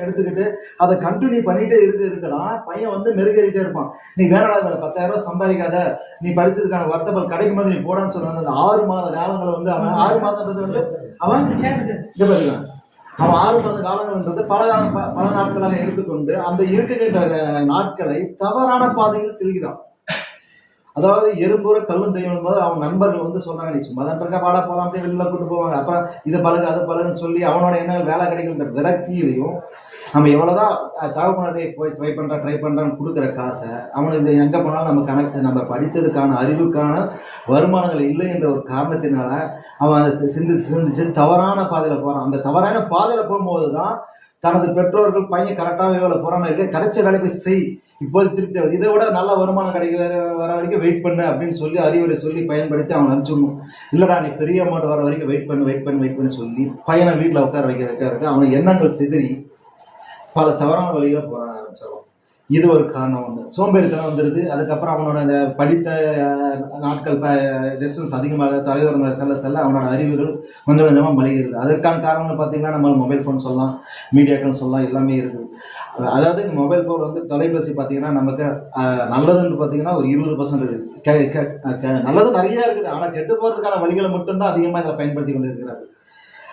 எடுத்துக்கிட்டு அதை கண்டினியூ பண்ணிட்டே இருக்க இருக்கலாம் பையன் வந்து மெருகேறிட்டே இருப்பான். நீ வேணடா வேலை பத்தாயிரம் ரூபாய் சம்பாதிக்காத. நீ படிச்சதுக்கான வர்த்தபல் கிடைக்கும் போது நீ போடான்னு சொன்ன அந்த ஆறு மாத காலங்களை வந்து அவன் ஆறு மாதன்றது வந்து அவன் இங்க பாருங்க. அவன் ஆறு மாத காலங்கள்ன்றது பல காலம் ப- பல நாட்களாக எடுத்துக்கொண்டு அந்த இருக்கின்ற நாட்களை தவறான பாதையில் செல்கிறான். அதாவது எறும்புற கல்லும் தெரியும் போது அவன் நண்பர்கள் வந்து சொல்றாங்க நீ சும்மா தான் இருக்க பாடா போலாம் அப்படியே வெளில கூட்டு போவாங்க. அப்புறம் இது பழகு அது பழகுன்னு சொல்லி அவனோட என்ன வேலை கிடைக்கிற விரக்தியிலையும் நம்ம எவ்வளவுதான் அஹ், போய் ட்ரை பண்றா ட்ரை பண்றான்னு கொடுக்குற காசை அவனுக்கு இந்த எங்க போனாலும் நம்ம கணக்கு நம்ம படித்ததுக்கான அறிவுக்கான வருமானங்கள் இல்லை என்ற ஒரு காரணத்தினால அவன் சி- சிந்திச்சு சிந்திச்சு தவறான பாதையில போறான். அந்த தவறான பாதையில போகும்போது தான் தனது பெற்றோர்கள் பையன் கரெக்டாக வேலை போகிறான் இல்லை கிடைச்ச வேலை போய் செய். இப்போது திருப்தி ஆகுது. இதை விட நல்ல வருமானம் கிடைக்க வர வர வரைக்கும் வெயிட் பண்ணு அப்படின்னு சொல்லி அறிவுரை சொல்லி பயன்படுத்தி அவன் அனுப்பிச்சிடணும். இல்லைடா நீ பெரிய அமௌண்ட் வர வரைக்கும் வெயிட் பண்ணு வெயிட் பண்ணு வெயிட் பண்ணி சொல்லி பையனை வீட்டில் உட்கார வைக்க வைக்க வைக்க எண்ணங்கள் சிதறி பல தவறான வழியில் போக ஆரம்பிச்சிடும் இது ஒரு காரணம் ஒன்று சோம்பேறித்தனம் வந்துடுது அதுக்கப்புறம் அவனோட அந்த படித்த நாட்கள் நாட்கள் டிஸ்டன்ஸ் அதிகமாக தலைவர் செல்ல செல்ல அவனோட அறிவுகள் கொஞ்சம் கொஞ்சமாக மலிகிறது அதற்கான காரணம்னு பார்த்தீங்கன்னா நம்ம மொபைல் ஃபோன் சொல்லலாம் மீடியாக்கள் சொல்லலாம் எல்லாமே இருக்குது. அதாவது மொபைல் ஃபோன் வந்து தொலைபேசி பார்த்தீங்கன்னா நமக்கு நல்லதுன்னு பார்த்தீங்கன்னா ஒரு இருபது பர்சன்ட் இருக்குது. கெ- கெ- நல்லது நிறைய இருக்குது. ஆனால் கெட்டு போகிறதுக்கான வழிகளை மட்டும்தான் அதிகமாக இதில் பயன்படுத்தி கொண்டு இருக்கிறார்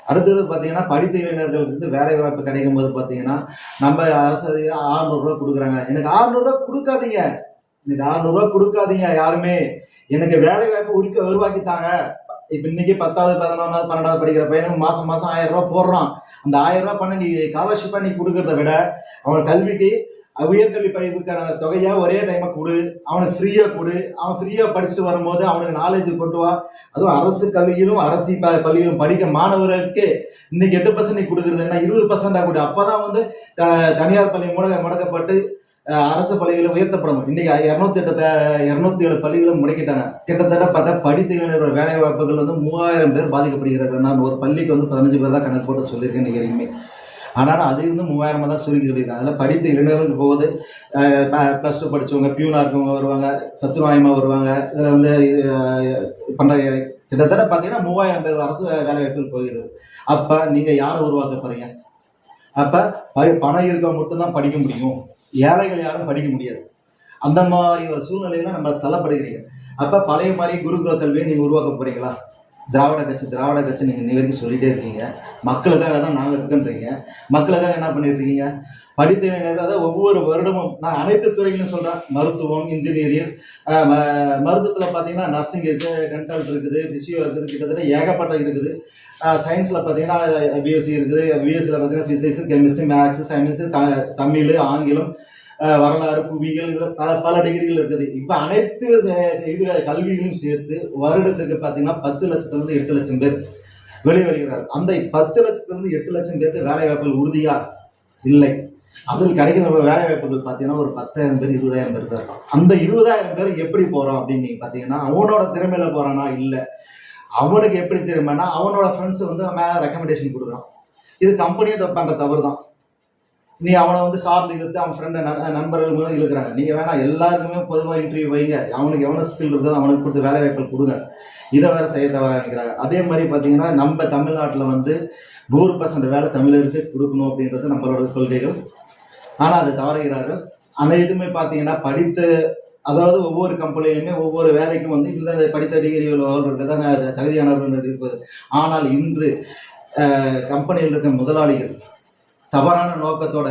அடுத்தது பார்த்தீங்கன்னா படித்த இளைஞர்களுக்கு வந்து வேலை வாய்ப்பு கிடைக்கும் போது பார்த்தீங்கன்னா நம்ம அரசு ஆறுநூறுரூவா கொடுக்குறாங்க. எனக்கு ஆறுநூறுரூவா கொடுக்காதீங்க. எனக்கு ஆறுநூறுரூவா கொடுக்காதீங்க யாருமே. எனக்கு வேலை வாய்ப்பு உருக்க உருவாக்கித்தாங்க இப்ப இன்னைக்கு பத்தாவது பதினொன்றாவது பன்னெண்டாவது படிக்கிற பையனுக்கு மாசம் மாசம் ஆயிரம் ரூபாய் போடுறான். அந்த ஆயிரம் ரூபாய் பண்ண நீ ஸ்காலர்ஷிப்பா நீ கொடுக்கறத விட அவன் கல்விக்கு உயர்கல்வி படிப்புக்கான தொகையா ஒரே டைமா கொடு. அவனுக்கு ஃப்ரீயா கொடு. அவன் ஃப்ரீயா படிச்சுட்டு வரும்போது அவனுக்கு நாலேஜ் கொண்டு வா. அதுவும் அரசு கல்வியிலும் அரசு ப- பள்ளியிலும் படிக்க மாணவர்களுக்கு இன்னைக்கு எட்டு பர்சன்ட் நீ கொடுக்குறது என்ன? இருபது பர்சன்டா கொடு. அப்பதான் வந்து த- தனியார் பள்ளி முடக்க முடக்கப்பட்டு அரசு பள்ளிகளை உயர்த்தப்படணும் இன்னைக்கு இரநூத்தி எட்டு இரநூத்தி ஏழு பள்ளிகளும் முடக்கிட்டாங்க கிட்டத்தட்ட பார்த்தா படித்த இளைஞர்களோட வேலை வாய்ப்புகள் வந்து மூவாயிரம் பேர் பாதிக்கப்படுகிறது நான் ஒரு பள்ளிக்கு வந்து பதினஞ்சு பேர் தான் கணக்கு போட்டு சொல்லியிருக்கேன் இன்னைக்கு ஆனாலும் அது வந்து மூவாயிரமாக தான் சுருக்கி சொல்லியிருக்காங்க. அதில் படித்த இளைஞர்களுக்கு போகுது ப்ளஸ் டூ படிச்சவங்க பியூனாக இருக்கவங்க வருவாங்க சத்துணவாயமா வருவாங்க. இதில் வந்து பண்ணுற கிட்டத்தட்ட பார்த்தீங்கன்னா மூவாயிரம் பேர் அரசு வேலை வாய்ப்புகள் போகிறது அப்போ நீங்கள் யாரை உருவாக்க போகிறீங்க அப்போ பணம் இருக்க மட்டும்தான் படிக்க முடியும். ஏழைகள் யாரும் படிக்க முடியாது. அந்த மாதிரி ஒரு சூழ்நிலையில நம்ம தள்ளப்படுகிறீங்க. அப்போ பழைய மாதிரி குருகுல கல்வியை நீங்கள் உருவாக்க போறீங்களா? திராவிட கட்சி திராவிட கட்சி நீங்கள் இன்னி வரைக்கும் சொல்லிகிட்டே இருக்கீங்க. மக்களுக்காக தான் நாங்கள் இருக்குன்றீங்க. மக்களுக்காக என்ன பண்ணிட்டு இருக்கீங்க படித்த அதாவது ஒவ்வொரு வருடமும் நான் அனைத்து துறைகளும் சொல்கிறேன் மருத்துவம் இன்ஜினியரிங் மருத்துவத்தில் பார்த்தீங்கன்னா நர்சிங் இருக்குது டென்டல் இருக்குது பிசியோ இருக்குது கிட்டத்தட்ட ஏகப்பட்ட இருக்குது. சயின்ஸில் பார்த்தீங்கன்னா பிஎஸ்சி இருக்குது. பிஎஸ்சியில் பார்த்தீங்கன்னா ஃபிசிக்ஸ் கெமிஸ்ட்ரி மேக்ஸ் த தமிழ் ஆங்கிலம் வரலாறு புவியியல் இதில் பல பல டிகிரிகள் இருக்குது. இப்போ அனைத்து ச- இது கல்விகளையும் சேர்த்து வருடத்துக்கு பார்த்தீங்கன்னா பத்து லட்சத்துலேருந்து எட்டு லட்சம் பேர் வெளிவருகிறார். அந்த பத்து லட்சத்துலேருந்து எட்டு லட்சம் பேருக்கு வேலை வாய்ப்புகள் உறுதியா இல்லை. அதில் கிடைக்கிற வேலை வாய்ப்புகள் பார்த்தீங்கன்னா ஒரு பத்தாயிரம் பேர் இருபதாயிரம் பேர் தான் இருக்கும் அந்த இருபதாயிரம் பேர் எப்படி போகிறோம் அப்படின்னு நீங்கள் பார்த்தீங்கன்னா அவனோட திறமையில போகிறானா இல்லை. அவனுக்கு எப்படி திறமைனா அவனோட ஃப்ரெண்ட்ஸ் வந்து மேலே ரெக்கமெண்டேஷன் கொடுக்குறான். இது கம்பெனியும் அந்த தவறு தான் நீ அவனை வந்து சார்ந்து இழுத்து அவன் ஃப்ரெண்டு நண்பர்கள் மூலம் இழுக்கிறாங்க. நீங்க வேணா எல்லாருக்குமே பொதுவாக இன்டர்வியூ வைங்க. அவனுக்கு எவ்வளோ ஸ்கில் இருக்குதோ அவனுக்கு கொடுத்து வேலை வாய்ப்புகள் கொடுங்க. இதை வேற செய்ய தவறாங்கிறாங்க அதே மாதிரி பார்த்தீங்கன்னா நம்ம தமிழ்நாட்டில் வந்து நூறு பர்சன்ட் வேலை தமிழருக்கு கொடுக்கணும் அப்படின்றது நம்மளோட கொள்கைகள். ஆனால் அது தவறுகிறார்கள். அனைத்துமே பார்த்தீங்கன்னா படித்த அதாவது ஒவ்வொரு கம்பெனிலையுமே ஒவ்வொரு வேலைக்கும் வந்து இந்த படித்த டிகிரிகள் உள்ளவர்களுக்கு தான் தகுதியானவர்கள் இருப்பது. ஆனால் இன்று கம்பெனியில் இருக்க முதலாளிகள் தவறான நோக்கத்தோட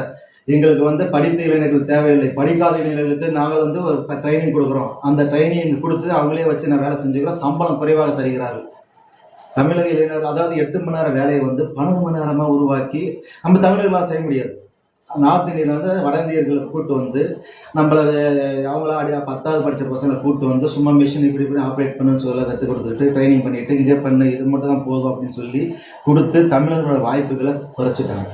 எங்களுக்கு வந்து படித்த இளைஞர்கள் தேவையில்லை. படிக்காத இளைஞர்களுக்கு நாங்கள் வந்து ஒரு ட்ரைனிங் கொடுக்குறோம். அந்த ட்ரைனிங் கொடுத்து அவங்களே வச்சு நான் வேலை செஞ்சுக்கிறோம். சம்பளம் குறைவாக தருகிறார்கள். தமிழக இளைஞர் அதாவது எட்டு மணி நேரம் வேலையை வந்து பன்னெண்டு மணி நேரமாக உருவாக்கி நம்ம தமிழர்களால் செய்ய முடியாது. நார்த் இந்தியில் வந்து வட இந்தியர்களை கூப்பிட்டு வந்து நம்மள அவங்கள அடியா பத்தாவது படித்த பசங்களை கூப்பிட்டு வந்து சும்மா மிஷின் இப்படி இப்படி ஆப்ரேட் பண்ணுன்னு சொல்ல கற்றுக் கொடுத்துட்டு ட்ரைனிங் பண்ணிட்டு இதே பண்ணு இது மட்டும் தான் போதும் அப்படின்னு சொல்லி கொடுத்து தமிழர்களோட வாய்ப்புகளை குறைச்சிட்டாங்க.